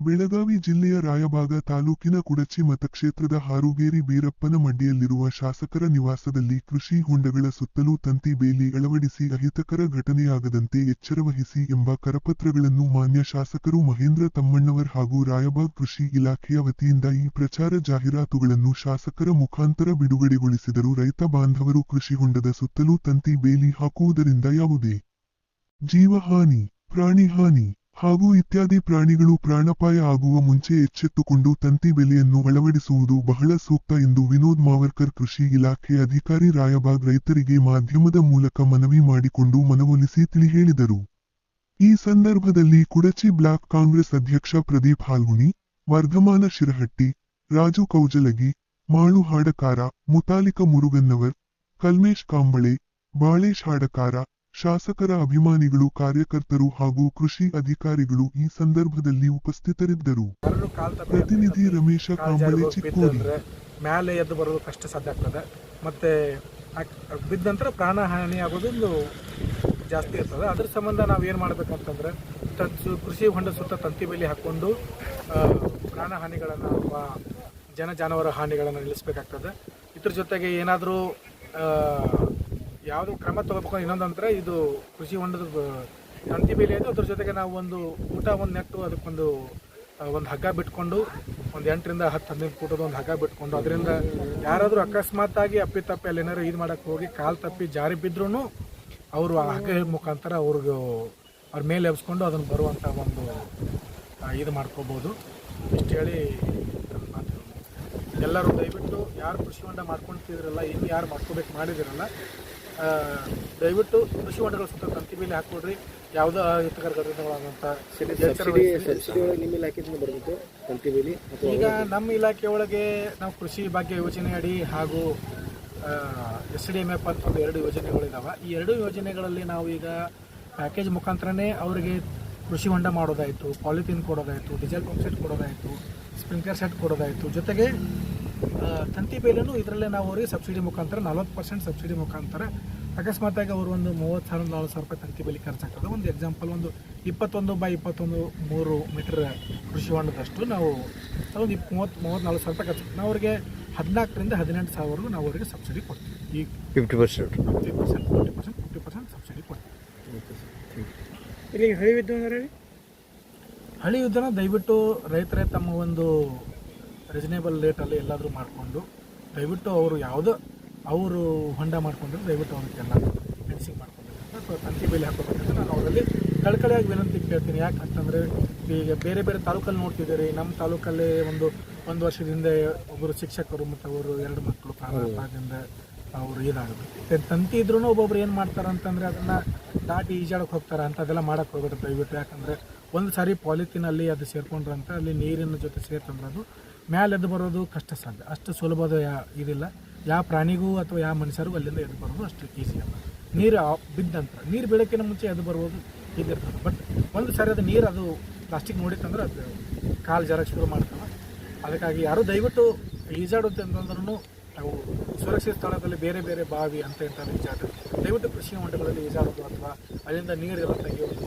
ಬೆಳಗಾವಿ ಜಿಲ್ಲೆಯ ರಾಯಬಾಗ ತಾಲೂಕಿನ ಕುಡಚಿ ಮತಕ್ಷೇತ್ರದ ಹಾರುಗೇರಿ ಬೀರಪ್ಪನ ಮಂಡಿಯಲ್ಲಿರುವ ಶಾಸಕರ ನಿವಾಸದಲ್ಲಿ ಕೃಷಿ ಹೊಂಡಗಳ ಸುತ್ತಲೂ ತಂತಿ ಬೇಲಿ ಅಳವಡಿಸಿ ಅಹಿತಕರ ಘಟನೆಯಾಗದಂತೆ ಎಚ್ಚರವಹಿಸಿ ಎಂಬ ಕರಪತ್ರಗಳನ್ನು ಮಾನ್ಯ ಶಾಸಕರು ಮಹೇಂದ್ರ ತಮ್ಮಣ್ಣವರ್ ಹಾಗೂ ರಾಯಬಾಗ್ ಕೃಷಿ ಇಲಾಖೆಯ ವತಿಯಿಂದ ಈ ಪ್ರಚಾರ ಜಾಹೀರಾತುಗಳನ್ನು ಶಾಸಕರ ಮುಖಾಂತರ ಬಿಡುಗಡೆಗೊಳಿಸಿದರು ರೈತ ಬಾಂಧವರು ಕೃಷಿ ಹೊಂಡದ ಸುತ್ತಲೂ ತಂತಿ ಬೇಲಿ ಹಾಕುವುದರಿಂದ ಯಾವುದೇ ಜೀವಹಾನಿ ಪ್ರಾಣಿಹಾನಿ ಹಾಗೂ ಇತ್ಯಾದಿ ಪ್ರಾಣಿಗಳು ಪ್ರಾಣಾಪಾಯ ಆಗುವ ಮುಂಚೆ ಎಚ್ಚೆತ್ತುಕೊಂಡು ತಂತಿ ಬೆಲೆಯನ್ನು ಅಳವಡಿಸುವುದು ಬಹಳ ಸೂಕ್ತ ಎಂದು ವಿನೋದ್ ಮಾವರ್ಕರ್ ಕೃಷಿ ಇಲಾಖೆ ಅಧಿಕಾರಿ ರಾಯಬಾಗ್ ರೈತರಿಗೆ ಮಾಧ್ಯಮದ ಮೂಲಕ ಮನವಿ ಮಾಡಿಕೊಂಡು ಮನವೊಲಿಸಿ ತಿಳಿ ಹೇಳಿದರು ಈ ಸಂದರ್ಭದಲ್ಲಿ ಕುಡಚಿ ಬ್ಲಾಕ್ ಕಾಂಗ್ರೆಸ್ ಅಧ್ಯಕ್ಷ ಪ್ರದೀಪ್ ಹಾಲ್ಗುಣಿ ವರ್ಧಮಾನ ಶಿರಹಟ್ಟಿ, ರಾಜು ಕೌಜಲಗಿ, ಮಾಳು ಹಾಡಕಾರ, ಮುತಾಲಿಕ ಮುರುಗನ್ನವರ್, ಕಲ್ಮೇಶ್ ಕಾಂಬಳೆ, ಬಾಳೇಶ್ ಹಾಡಕಾರ ಶಾಸಕರ ಅಭಿಮಾನಿಗಳು, ಕಾರ್ಯಕರ್ತರು ಹಾಗೂ ಕೃಷಿ ಅಧಿಕಾರಿಗಳು ಈ ಸಂದರ್ಭದಲ್ಲಿ ಉಪಸ್ಥಿತರಿದ್ದರು. ಪ್ರತಿನಿಧಿ ರಮೇಶ ಕಾಂಬಳೆ, ಚಿಕ್ಕೋಡಿ. ಮೇಲೆ ಎದ್ದು ಬರೋದು ಕಷ್ಟ ಸಾಧ್ಯ ಆಗ್ತದೆ. ಮತ್ತೆ ಬಿದ್ದ ನಂತರ ಪ್ರಾಣ ಹಾನಿ ಆಗೋದೊಂದು ಜಾಸ್ತಿ ಇರ್ತದೆ. ಅದ್ರ ಸಂಬಂಧ ನಾವು ಏನು ಸು- ಕೃಷಿ ಹೊಂಡ ಸುತ್ತ ತಂತಿ ಬೇಲಿ ಹಾಕ್ಕೊಂಡು ಪ್ರಾಣಹಾನಿಗಳನ್ನು ಪ್ರಾಣ ಹಾನಿಗಳನ್ನು ಅಥವಾ ಜನ ಜಾನುವಾರು ಹಾನಿಗಳನ್ನು ನಿಲ್ಲಿಸಬೇಕಾಗ್ತದೆ. ಇದ್ರ ಜೊತೆಗೆ ಏನಾದರೂ ಯಾವುದು ಕ್ರಮ ತಗೋಬೇಕು ಇನ್ನೊಂದಂದ್ರೆ ಇದು ಕೃಷಿ ಹೊಂಡದ ತಂತಿ ಬೇಲಿ ಇದೆ ಅದ್ರ ಜೊತೆಗೆ ನಾವು ಒಂದು ಊಟ, ಒಂದು ನೆಟ್ಟು, ಅದಕ್ಕೊಂದು ಒಂದು ಹಗ್ಗ ಬಿಟ್ಕೊಂಡು, ಒಂದು ಎಂಟರಿಂದ ಹತ್ತು, ಹದಿನೈದು ಫೂಟದ ಒಂದು ಹಗ್ಗ ಬಿಟ್ಕೊಂಡು, ಅದರಿಂದ ಯಾರಾದರೂ ಅಕಸ್ಮಾತ್ ಆಗಿ ಅಪ್ಪಿತಪ್ಪಿ ಅಲ್ಲಿ ಏನಾದ್ರು ಇದು ಮಾಡೋಕ್ಕೆ ಹೋಗಿ, ಕಾಲು ತಪ್ಪಿ ಜಾರಿ ಬಿದ್ರೂ ಅವರು ಆ ಹಗ್ಗ ಮುಖಾಂತರ ಅವ್ರಿಗೆ ಅವ್ರ ಮೇಲೆ ಎಬ್ಸ್ಕೊಂಡು ಅದನ್ನು ಬರುವಂಥ ಒಂದು ಇದು ಮಾಡ್ಕೋಬೋದು. ಇಷ್ಟು ಹೇಳಿ ಎಲ್ಲರೂ ದಯವಿಟ್ಟು ಯಾರು ಕೃಷಿ ಹೊಂಡ ಮಾಡ್ಕೊಳ್ತಿದ್ರಲ್ಲ ಇನ್ನು ಯಾರು ಮಾಡ್ಕೋಬೇಕು ಮಾಡಿದಿರಲ್ಲ ದಯವಿಟ್ಟು ಕೃಷಿ ಹೊಂಡಗಳ ಸುತ್ತ ತಂತಿ ಮೇಲೆ ಹಾಕ್ಕೊಡ್ರಿ. ಯಾವುದೋ ಹಿತಕರ ಅಥವಾ ಈಗ ನಮ್ಮ ಇಲಾಖೆ ಒಳಗೆ ನಾವು ಕೃಷಿ ಭಾಗ್ಯ ಯೋಜನೆ ಅಡಿ ಹಾಗೂ ಎಸ್ ಡಿ ಎಂ ಎಫ್ ಅಂತ ಒಂದು ಎರಡು ಯೋಜನೆಗಳಿದ್ದಾವೆ ಈ ಎರಡು ಯೋಜನೆಗಳಲ್ಲಿ ನಾವು ಈಗ ಪ್ಯಾಕೇಜ್ ಮುಖಾಂತರನೇ ಅವರಿಗೆ ಕೃಷಿ ಹೊಂಡ ಮಾಡೋದಾಯಿತು ಪಾಲಿಥೀನ್ ಕೊಡೋದಾಯಿತು ಡೀಸೆಲ್ ಪಂಪ್ ಸೆಟ್ ಕೊಡೋದಾಯಿತು ಸ್ಪ್ರಿಂಕ್ಲರ್ ಸೆಟ್ ಕೊಡೋದಾಯಿತು. ಜೊತೆಗೆ ತಂತಿ ಬೇಲೆನೂ ಇದರಲ್ಲೇ ನಾವು ಅವರಿಗೆ ಸಬ್ಸಿಡಿ ಮುಖಾಂತರ ನಲ್ವತ್ತು ಪರ್ಸೆಂಟ್ ಸಬ್ಸಿಡಿ ಮುಖಾಂತರ ಅಕಸ್ಮಾತಾಗಿ ಅವರು ಒಂದು ಮೂವತ್ತು ಸಾವಿರದ ನಾಲ್ಕು ಸಾವಿರ ರೂಪಾಯಿ ತಂತಿ ಬೇಲಿ ಖರ್ಚಾಗ್ತದೆ ಒಂದು ಎಕ್ಸಾಂಪಲ್ ಒಂದು ಇಪ್ಪತ್ತೊಂದು ಬೈ ಇಪ್ಪತ್ತೊಂದು ಮೂರು ಮೀಟರ್ ಕೃಷಿ ಹೊಂಡದಷ್ಟು ನಾವು ಒಂದು ಇಪ್ ಮೂವತ್ತು ಮೂವತ್ತು ನಲ್ವತ್ತು ಸಾವಿರ ರೂಪಾಯಿ ಖರ್ಚು. ನಾವು ಅವರಿಗೆ ಹದಿನಾಲ್ಕರಿಂದ ಹದಿನೆಂಟು ಸಾವಿರವರೆಗೂ ನಾವು ಅವರಿಗೆ ಸಬ್ಸಿಡಿ ಕೊಡ್ತೀವಿ. ಈ fifty percent fifty percent fifty percent fifty percent subsidy ಕೊಡ್ತೀವಿ. ಇಲ್ಲಿ ಹಳಿ ವಿದ್ಯುತ್ ಹಳಿ? ಯುದ್ಧನ ದಯವಿಟ್ಟು ರೈತರೇ ತಮ್ಮ ಒಂದು ರೀಸನೇಬಲ್ ರೇಟಲ್ಲಿ ಎಲ್ಲಾದರೂ ಮಾಡಿಕೊಂಡು, ದಯವಿಟ್ಟು ಅವರು ಯಾವುದೋ, ಅವರು ಹೊಂಡ ಮಾಡಿಕೊಂಡ್ರೆ ದಯವಿಟ್ಟು ಅವ್ರಿಗೆಲ್ಲ ಫೆನ್ಸಿಂಗ್ ಮಾಡ್ಕೊಬೇಕು ಅಥವಾ ತಂತಿ ಬೆಲೆ ಹಾಕೋಬೇಕಂತ ನಾನು ಅವರಲ್ಲಿ ಕಳ್ಕಳಿಯಾಗಿ ವಿನಂತಿ ಕೇಳ್ತೀನಿ. ಯಾಕಂತಂದರೆ ಈಗ ಬೇರೆ ಬೇರೆ ತಾಲೂಕಲ್ಲಿ ನೋಡ್ತಿದ್ದೀರಿ. ನಮ್ಮ ತಾಲೂಕಲ್ಲಿ ಒಂದು ಒಂದು ವರ್ಷದಿಂದ ಒಬ್ಬರು ಶಿಕ್ಷಕರು ಮತ್ತು ಅವರು ಎರಡು ಮಕ್ಕಳು ಪ್ರಾಣಾಪಾಯದಿಂದ ಅವರು ಇದಾಗುತ್ತೆ ತಂತಿ ಇದ್ರೂ ಒಬ್ಬೊಬ್ರು ಏನು ಮಾಡ್ತಾರೆ ಅಂತಂದರೆ ಅದನ್ನು ದಾಟಿ ಈಜಾಡಕ್ಕೆ ಹೋಗ್ತಾರೆ ಅಂತ ಅದೆಲ್ಲ ಹೋಗ್ಬಿಟ್ಟು ದಯವಿಟ್ಟು. ಯಾಕಂದರೆ ಒಂದು ಸಾರಿ ಪಾಲಿಥಿನಲ್ಲಿ ಅದು ಸೇರ್ಕೊಂಡ್ರಂತ, ಅಲ್ಲಿ ನೀರಿನ ಜೊತೆ ಸೇರ್ತಂದ್ರೆ ಅದು ಮ್ಯಾಲೆ ಎದ್ದು ಬರೋದು ಕಷ್ಟ ಸಾಧ್ಯ. ಅಷ್ಟು ಸುಲಭದ ಯಾ ಇದಿಲ್ಲ. ಯಾವ ಪ್ರಾಣಿಗೂ ಅಥವಾ ಯಾವ ಮನುಷ್ಯರಿಗೂ ಅಲ್ಲಿಂದ ಎದ್ದು ಬರೋದು ಅಷ್ಟು ಈಸಿ ಅಲ್ಲ. ನೀರು ಬಿದ್ದ ನೀರು ಬೀಳೋಕ್ಕಿಂತ ಮುಂಚೆ ಎದ್ದು ಬರ್ಬೋದು ಇದಿರ್ತದೆ ಬಟ್ ಒಂದು ಸಾರಿ ಅದು ನೀರು ಅದು ಪ್ಲಾಸ್ಟಿಕ್ ನೋಡಿತ್ತಂದ್ರೆ ಅದು ಕಾಲು ಜರಕ್ಕೆ ಶುರು ಮಾಡ್ತಾನೆ ಅದಕ್ಕಾಗಿ ಯಾರು ದಯವಿಟ್ಟು ಈಜಾಡುತ್ತೆ ಅಂತಂದ್ರೂ ನಾವು ಸುರಕ್ಷಿತ ಸ್ಥಳದಲ್ಲಿ ಬೇರೆ ಬೇರೆ ಬಾವಿ ಅಂತ ಇಂಥ ಈಜಾಡೋದು ದಯವಿಟ್ಟು ಕೃಷಿ ಹೊಂಡಗಳಲ್ಲಿ ಈಜಾಡೋದು ಅಥವಾ ಅಲ್ಲಿಂದ ನೀರೆಲ್ಲ ತೆಗೆಯೋದು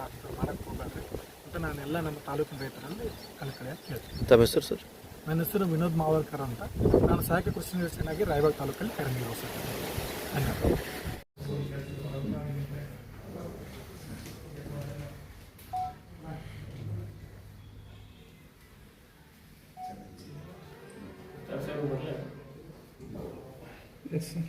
ಆಗ್ತದೆ ಮಾಡಕ್ಕೆ ಹೋಗ್ಬೇಡ್ರಿ ಅಂತ ನಾನೆಲ್ಲ ನಮ್ಮ ತಾಲೂಕಿನ ರೈತರಲ್ಲಿ ಕಳಕಳಿಯಾಗಿ ಕೇಳ್ತೀನಿ ತಮ್ಮ ಹೆಸರು ಸರ್? ನನ್ನ ಹೆಸರು ವಿನೋದ್ ಮಾವರ್ಕರ್ ಅಂತ. ನಾನು ಸಹಾಯಕ ಕೃಷಿ ನಿರ್ದೇಶನಾಗಿ ರಾಯಬಾಗ್ ತಾಲೂಕಲ್ಲಿ ಕಾರ್ಯನಿರ್ವಹಿಸುತ್ತೇನೆ ಧನ್ಯವಾದ ಎಸ್ ಸರ್